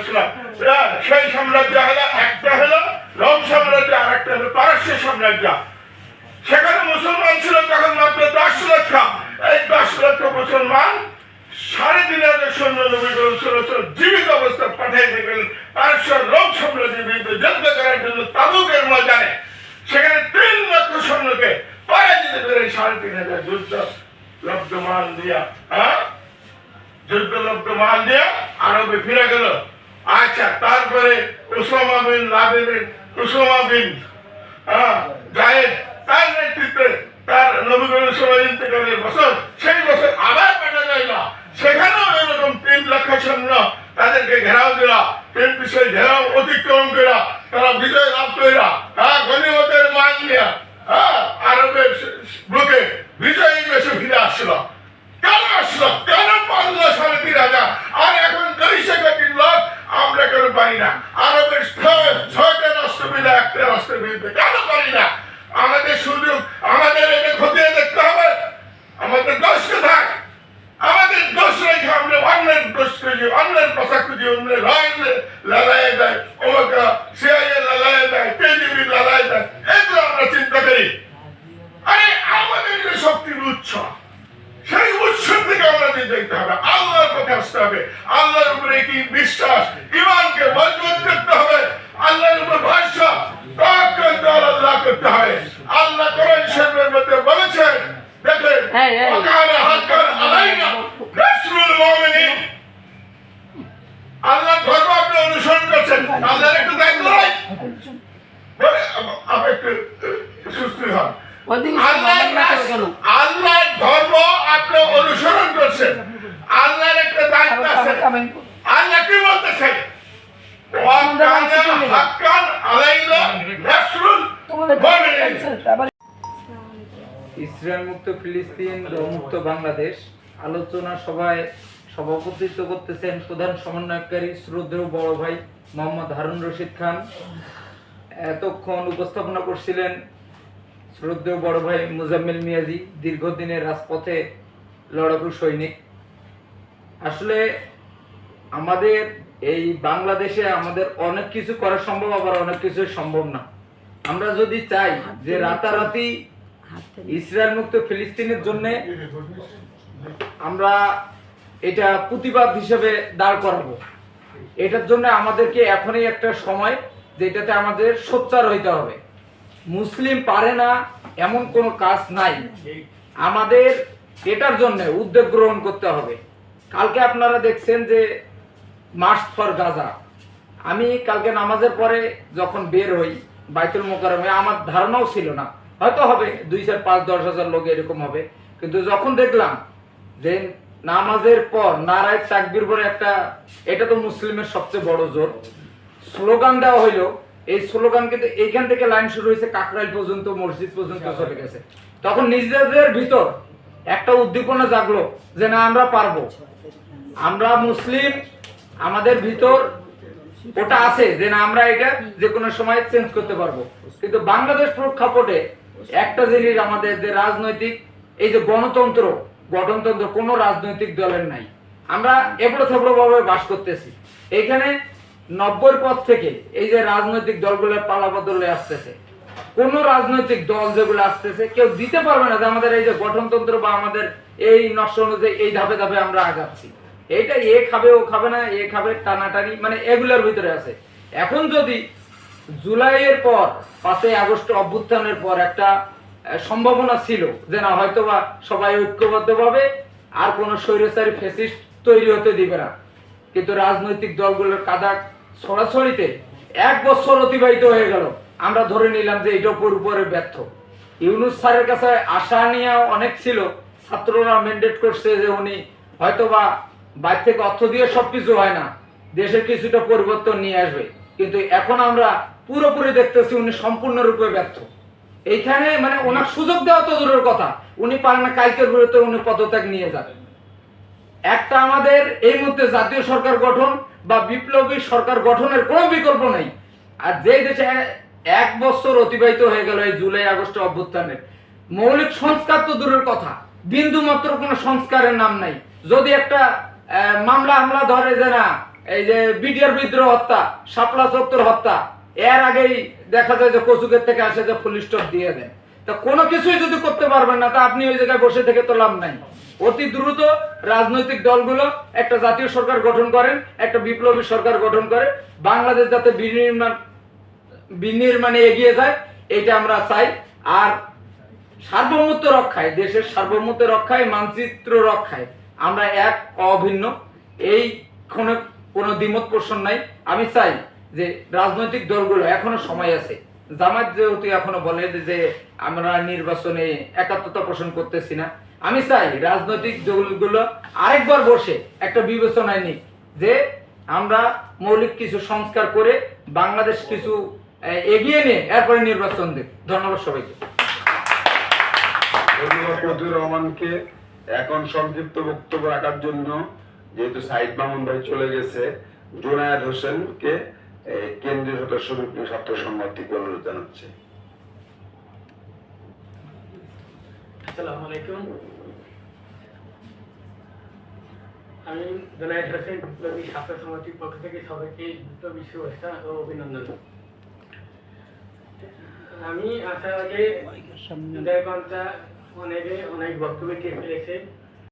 ইসলাম সেই সাম্রাজ্য হলো একটা হলো রোম সাম্রাজ্য আর একটা হলো পারস্য সাম্রাজ্য। সেখানে মুসলমান ছিল তখন মাত্র দশ লক্ষ। এই দশ লক্ষ মুসলমান সাড়ে তিন হাজার সৈন্য জীবিত অবস্থা পাঠিয়ে দিলেন পারস্য রোম সাম্রাজ্যের বিরুদ্ধে যুদ্ধ করার জন্য তাবুকের ময়দানে। সেখানে তিন লক্ষ সৈন্যকে পরাজিত করে সাড়ে তিন হাজার যুদ্ধ লব্ধমান দিয়া হ্যাঁ? যুদ্ধ লব্ধমান দিয়া আরবে ফিরে গেল। আচ্ছা তারপরে উসমা বিন লাদেন উসমা বিন গায়েব জায়েদ, তার নেতৃত্বে তার নবীকরণ সময় ইন্তেকালের বছর, সেই বছর আবার পাঠা যায় না। সেখানেও এরকম তিন লক্ষ সৈন্য তাদেরকে ঘেরাও দিলা, তিন বিষয়ে ঘেরাও অতিক্রম করা তারা বিজয় লাভ করা হ্যাঁ গণিমতের মান নিয়া হ্যাঁ আরবের বুকে বিজয়ী বেশে ফিরে আসলো কেন আসলো কেন পারল সাড়ে তিন হাজার আর এখন দুইশো কোটি লোক আমরা কেন পারি না আরবের ছয়- ছয়টা রাষ্ট্র মিলে একটা রাষ্ট্রের বিরুদ্ধে কেন পারি না আমাদের সুযোগ আমাদের এটা খতিয়ে দেখতে হবে আমাদের দোষ কোথায় আমাদের দোষ রেখে আমরা অন্যের দোষ খুঁজি অন্যের অন্যের রয়েল লড়াই দেয় ওমকা সিআইএ লড়াই দেয় কেজিবি লড়াই দেয়, এগুলো আমরা চিন্তা করি। আরে, আমাদের যে শক্তির উৎস, সেই উৎস থেকে আমাদের দেখতে হবে, আল্লাহর কথা আসতে হবে। আল্লাহর উপরে কি বিশ্বাস? ইমানকে মজবুত করতে হবে। আল্লাহর উপর ভরসা। তাওয়াক্কুল আল্লাহ করতে হবে। আল্লাহ কোরআন শরীফের মধ্যে বলেছেন, দেখেন এই, এই। ওয়াকানা হাক্কান আলাইনা রাসূলুল মুমিনিন আল্লাহ ধর্ম আপনি অনুসরণ করছেন আল্লাহর একটু দায়িত্ব আল্লাহর ধর্ম আপনি অনুসরণ করছেন। আল্লাহর একটা দায়িত্ব আছে। আল্লাহ কি ইসরায়েল মুক্ত ফিলিস্তিন মুক্ত বাংলাদেশ আলোচনা সভায় সভাপতিত্ব করতেছেন প্রধান সমন্বয়কারী শ্রদ্ধেয় বড় ভাই মোহাম্মদ হারুন রশিদ খান। এতক্ষণ উপস্থাপনা করছিলেন শ্রদ্ধেয় বড় ভাই মুজাম্মিল মিয়াজি, দীর্ঘদিনের রাজপথে লড়াকু সৈনিক। আসলে আমাদের এই বাংলাদেশে আমাদের অনেক কিছু করা সম্ভব, আবার অনেক কিছু সম্ভব না। আমরা যদি চাই যে রাতারাতি ইসরায়েল মুক্ত ফিলিস্তিনের জন্য আমরা এটা প্রতিবাদ হিসেবে দাঁড় করাবো। এটার জন্য আমাদেরকে এখনই একটা সময় যেটাতে আমাদের সোচ্চার হইতে হবে। মুসলিম পারে না, এমন কোনো কাজ নাই। আমাদের এটার জন্য উদ্যোগ গ্রহণ করতে হবে। কালকে আপনারা দেখছেন যে মার্চ ফর গাজা আমি কালকে নামাজের পরে যখন বের হই, বাইতুল মোকারমে আমার ধারণাও ছিল না। হয়তো হবে, দুই চার পাঁচ দশ হাজার লোক এরকম হবে। কিন্তু যখন দেখলাম যে, নামাজের পর নারায় তাকবির পরে একটা, এটা তো মুসলিমের সবচেয়ে বড় জোর। স্লোগান দেওয়া হইল এই স্লোগান কিন্তু এইখান থেকে লাইন শুরু হয়েছে কাকরাইল পর্যন্ত মসজিদ পর্যন্ত চলে গেছে। তখন নিজেদের ভিতর একটা উদ্দীপনা জাগলো যে না আমরা পারব। আমরা মুসলিম আমাদের ভিতর ওটা আছে যে না আমরা এটা যে কোনো সময় চেঞ্জ করতে পারব। কিন্তু বাংলাদেশ প্রেক্ষাপটে একটা জিনিস আমাদের যে রাজনৈতিক এই যে গণতন্ত্র গঠনতন্ত্র কোনো রাজনৈতিক দলের নাই। আমরা এবড়ো থেবড়ো ভাবে বাস করতেছি। এইখানে নব্বই পর থেকে এই যে রাজনৈতিক দলগুলো পালাবদলে আসতেছে, কোন রাজনৈতিক দল যেগুলো আসতেছে, কেউ দিতে পারবে না যে আমাদের এই যে গঠনতন্ত্র বা আমাদের এই নকশা অনুযায়ী এই ধাপে ধাপে আমরা আগাচ্ছি। এইটা এ খাবে, ও খাবে না, এ খাবে, টানাটানি মানে এগুলোর ভিতরে আছে। এখন যদি জুলাইয়ের পর, পাঁচই আগস্ট অভ্যুত্থানের পর একটা সম্ভাবনা ছিল যে না হয়তো বা সবাই ঐক্যবদ্ধভাবে আর কোনো স্বৈরচারী ফেসিস্ট তৈরি হতে দিবে না। কিন্তু রাজনৈতিক দলগুলোর কাদা ছড়াছড়িতে এক বছর অতিবাহিত হয়ে গেল। আমরা ধরে নিলাম যে এটা পুরোপুরি ব্যর্থ। ইউনুস স্যারের কাছে আশা নিয়ে অনেক ছিল। ছাত্ররা ম্যান্ডেট করছে যে উনি হয়তোবা বাইরে থেকে অর্থ দিয়ে সবকিছু হয় না। দেশের কিছুটা পরিবর্তন নিয়ে আসবে। কিন্তু এখন আমরা পুরোপুরি দেখতেছি উনি সম্পূর্ণরূপে ব্যর্থ। এইখানে মানে ওনার সুযোগ দেওয়া তো দূরের কথা। উনি পারেন না, কালকের বিরুদ্ধে উনি পদত্যাগ নিয়ে যাবেন। একটা আমাদের এই মুহূর্তে জাতীয় সরকার গঠন বা বিপ্লবী সরকার গঠনের কোনো বিকল্প নাই। আর যে দেশে এক বছর অতিবাহিত হয়ে গেল এই জুলাই, আগস্ট অভ্যুত্থানের, মৌলিক সংস্কার তো দূরের কথা। বিন্দু মাত্র কোনো সংস্কারের নাম নাই। যদি একটা মামলা হামলা ধরে যে না, এই যে বিডিআর বিদ্রোহ হত্যা, শাপলা চত্বর হত্যা, এর আগেই দেখা যায় যে কচুকের থেকে আসে যে ফুল দিয়ে দেন তা কোনো কিছুই যদি করতে পারবেন না, তা আপনি ওই জায়গায় বসে থেকে তো লাভ নাই। অতি দ্রুত রাজনৈতিক দলগুলো একটা জাতীয় সরকার গঠন করেন, একটা বিপ্লবী সরকার গঠন করে, বাংলাদেশ যাতে বিনির্মাণ বিনির্মাণে এগিয়ে যায়, এটা আমরা চাই। আর সার্বভৌমত্ব রক্ষায়, দেশের সার্বভৌমত্ব রক্ষায়, মানচিত্র রক্ষায় আমরা এক, অভিন্ন। এই কোনো দ্বিমত পোষণ নাই। আমি চাই যে রাজনৈতিক দলগুলো এখনও সময় আছে জামাত যেহেতু এখনও বলে যে আমরা নির্বাচনে একাত্মতা পোষণ করতেছি না। আমি চাই রাজনৈতিক দলগুলো আরেকবার বসে একটা বিবেচনায় নিক যে আমরা মৌলিক কিছু সংস্কার করে বাংলাদেশ কিছু এগিয়ে নিয়ে এরপরে নির্বাচন দিক। ধন্যবাদ সবাইকে। রহমানকে। এখন সংক্ষিপ্ত বক্তব্য রাখার জন্য যেহেতু সাইদ মামুন ভাই চলে গেছে, জোনায়েদ হোসেনকে কেন্দ্রীয় ছাত্র অনুরোধ জানাচ্ছে। আসসালামু আলাইকুম আমি হোসেন বিপ্লবী ছাত্র সমিতির পক্ষ থেকে সবাইকে বিপ্লবী শুভেচ্ছা ও অভিনন্দন। আমি আসার আগে অনেকে অনেক বক্তব্য দিয়ে ফেলেছে